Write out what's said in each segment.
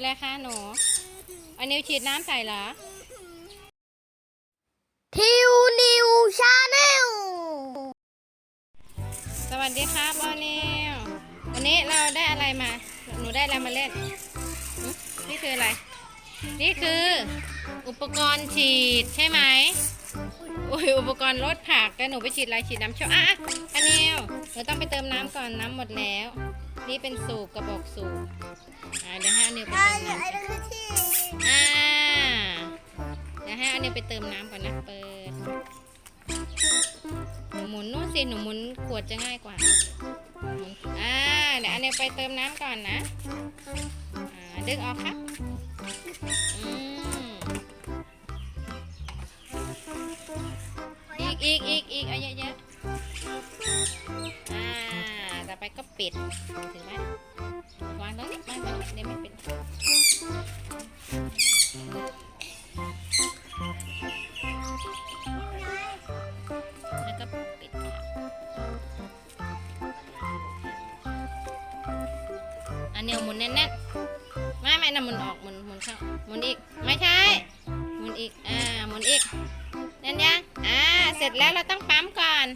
เป็นไรคะหนูเอานิวฉีดน้ำใส่เหรอ ทิวนิวชาแนล สวัสดีครับบอนิววันนี้เราได้อะไรมา หนูได้อะไรมาเล่นหึนี่คืออะไร นี่คืออุปกรณ์ฉีดใช่ไหมอุ้ยอุปกรณ์ลดผักกันหนูไปฉีดอะไรฉีดน้ำเชยวอะอะอันนิวหนูต้องไปเติมน้ำก่อนน้ำหมดแล้ว นี่เป็นสูบกระบอกสูบอ่าเดี๋ยวให้อันนิวไปเติมน้ำไอ้นั่นคือที่อ่าเดี๋ยวให้อันนี้ไปเติมน้ำก่อนนะเปิดหนูหมุนนู่นสิหนูหมุนขวดจะง่ายกว่าหมุนอ่าเดี๋ยวอันนี้ไปเติมน้ำก่อนนะอ่าดึงออกครับอืมอีกอีกอีก ต่อไปก็ดถือไหมวางตรงนี้วางตรงนี้เดี๋ยวไม่เป็นแล้วก็ปิดค่ะอันนี้หมุนแน่นๆไม่ไม่นะหมุนออกหมุนหมุนเข้าหมุนอีกไม่ใช่หมุนอีกอ่าหมุนอีกแน่นยังอ่าเสร็จแล้วเราต้องปั๊มก่อน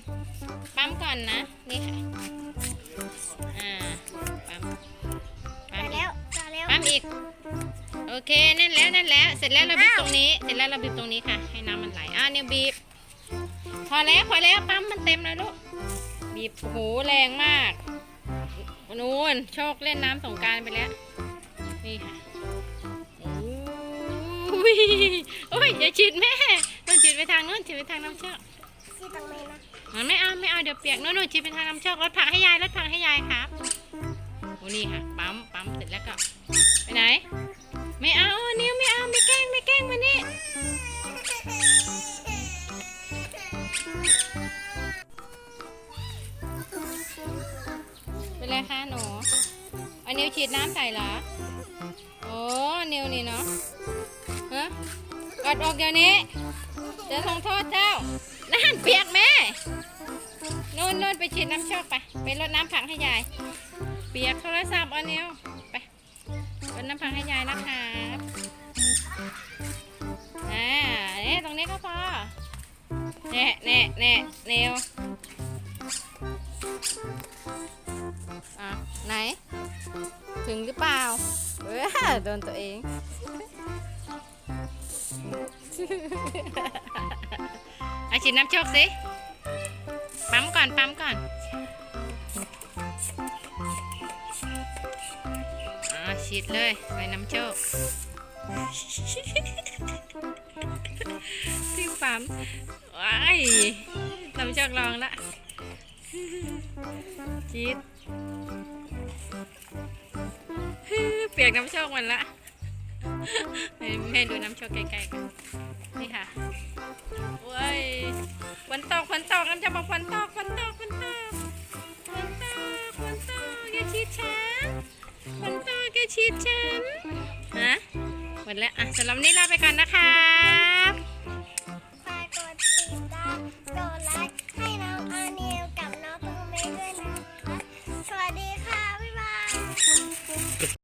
ปั๊มก่อนนะนี่ค่ะ อีก โอเคแน่นแล้วแน่นแล้ว เสร็จแล้วเราบีบตรงนี้ เสร็จแล้วเราบีบตรงนี้ค่ะ ให้น้ำมันไหลอ่าเนี่ยบีบ พอแล้วพอแล้วปั๊มมันเต็มแล้วลูก บีบโอ้โหแรงมากนู่นโชคเล่นน้ำสงกรารไปแล้ว นี่ค่ะโอ้ยโอ้ยอย่าฉีดแม่ต้องฉีดไปทางนู้นฉีดไปทางน้ำเชือกที่ตรงนี้นะมันไม่เอาไม่เอาเดี๋ยวเปียกนู่นนู่นฉีดไปทางน้ำเชือกรถผักให้ยายรถผักให้ยายครับ โอ้นี่ค่ะ ปั๊ม ปั๊มเสร็จแล้วก็ ไปไหน ไม่เอานิ้วไม่เอา ไม่แกล้ง ไม่แกล้งมานี่เป็นไรคะหนูเอานิ้วฉีดน้ำใส่เหรอ โอ้นิ้วนี่เนาะฮะกดออกเดี๋ยวนี้เดี๋ยวลงโทษเจ้า นั่นเปียกแม่นู่นนู่นไปฉีดน้ำโชคไป ไปรดน้ำผักให้ยาย เปียกโทรศัพท์เอานิ้วไปรดน้ำผักให้ยายนะครับอ่าเนี่ยตรงนี้ก็พอเน่เน่เน่เร็วอะไหน ถึงหรือเปล่าเออโดนตัวเองเอาฉีดน้ำโชคสิ ปั๊มก่อน ปั๊มก่อน ฉีดเลยไปน้ำโชคที่ปั๊มว้ายน้ำโชคลองละฉีดเปียกน้ำโชคมันละให้แม่ดูน้ำโชคใกล้ๆกันนี่ค่ะ โอ้ยฝนตกฝนตกน้ำจะบอกฝนตก ตกอย่าฉีดฉันฮะหมดแล้วอะสำหรับวันนี้ลาไปก่อนนะครับ